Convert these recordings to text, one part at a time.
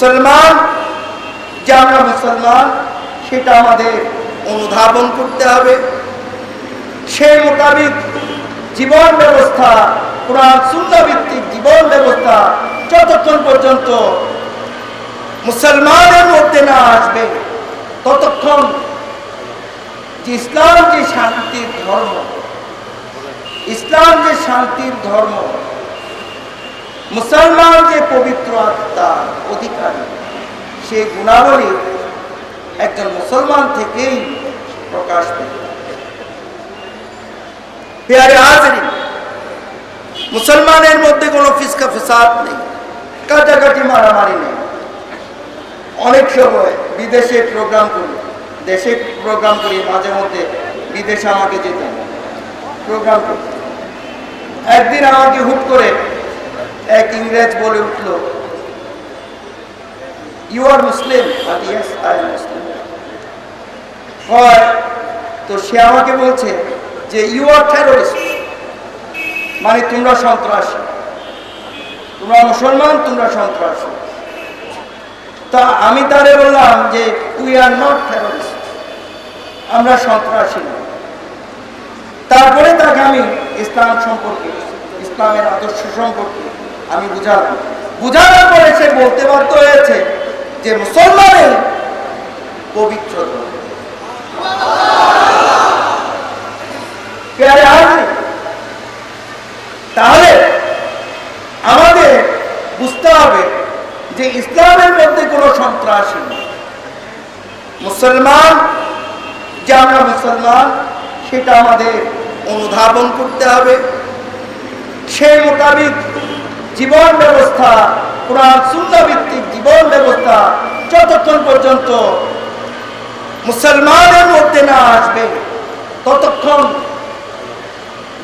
মুসলমান, যে আমরা মুসলমান, সেটা আমাদের অনুধাবন করতে হবে। সেই মোতাবিক জীবন ব্যবস্থা, কোরআন সুন্দরভিত্তিক জীবন ব্যবস্থা যতক্ষণ পর্যন্ত মুসলমানের মধ্যে না আসবে, ততক্ষণ যে ইসলাম যে শান্তির ধর্ম, ইসলাম যে শান্তির ধর্ম মুসলমান যে পবিত্র আত্মার অধিকারী, সে গুণাবলী একজন মুসলমান থেকেই প্রকাশ পেত পেয়ারে হাজরি মুসলমানের মধ্যে কোনো ফিসকা ফেসাদ নেই, কাটাকাটি মারামারি নেই। অনেক সময় বিদেশে প্রোগ্রাম করি, দেশে প্রোগ্রাম করি, মাঝে মধ্যে বিদেশে আমাকে যেতে প্রোগ্রাম করি। একদিন আমাকে হুট করে এক ইংরেজ বলে উঠল ইউ আর মুসলিম তো সে আমাকে বলছে যে ইউ আর টেরোরিস্ট মানে তোমরা সন্ত্রাসী। তোমরা মুসলমান, তোমরা সন্ত্রাসী। তা আমি তারে বললাম যে উই আর নট টেরোরিস্ট আমরা সন্ত্রাসী নই তারপরে তাকে আমি ইসলাম সম্পর্কে, ইসলামের আদর্শ সম্পর্কে আমি বুঝালাম বুঝানোর পরে সে বলতে বাধ্য হয়েছে যে মুসলমানের পবিত্র। তাহলে আমাদের বুঝতে হবে যে ইসলামের মধ্যে কোনো সন্ত্রাসী নেই মুসলমান, যে আমরা মুসলমান, সেটা আমাদের অনুধাবন করতে হবে সেই মোতাবিক জীবন ব্যবস্থা, কোরআন সুন্না ভিত্তিক জীবন ব্যবস্থা যতক্ষণ পর্যন্ত মুসলমানের মধ্যে না আসবে, ততক্ষণ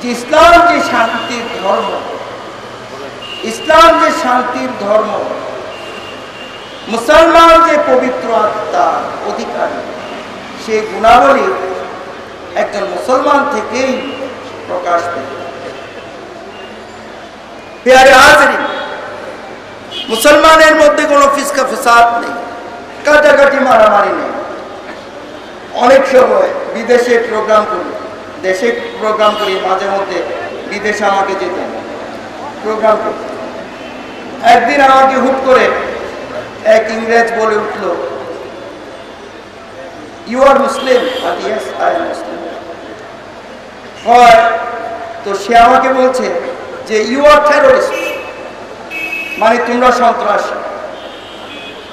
যে ইসলাম যে শান্তির ধর্ম, ইসলাম যে শান্তির ধর্ম, মুসলমান যে পবিত্র আত্মার অধিকারী সেই গুণাবলী একজন মুসলমান থেকেই প্রকাশ পেত পেয়ারে হাজরি মুসলমানের মধ্যে কোনো ফিসকা ফেসাদ নেই, কাটাকাটি মারামারি নেই। অনেক সময় বিদেশে প্রোগ্রাম করি, দেশে প্রোগ্রাম করি, মাঝে মধ্যে বিদেশে আমাকে যেতে প্রোগ্রাম করি। একদিন আমাকে হুট করে এক ইংরেজ বলে উঠল ইউ আর মুসলিম তো সে আমাকে বলছে যে ইউ আর টেরোরিস্ট মানে তোমরা সন্ত্রাসী,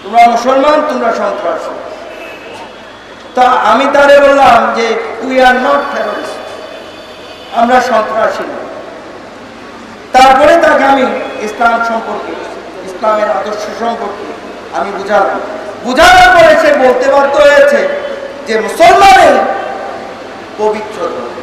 তোমরা মুসলমান, তোমরা সন্ত্রাসী। তা আমি তারে বললাম যে উই আর নট টেরোরিস্ট আমরা সন্ত্রাসী নই তারপরে তাকে আমি ইসলাম সম্পর্কে, ইসলামের আদর্শ সম্পর্কে আমি বুঝালাম। বুঝানোর পরে সে বলতে বাধ্য হয়েছে যে, মুসলমানের পবিত্র ধর্ম।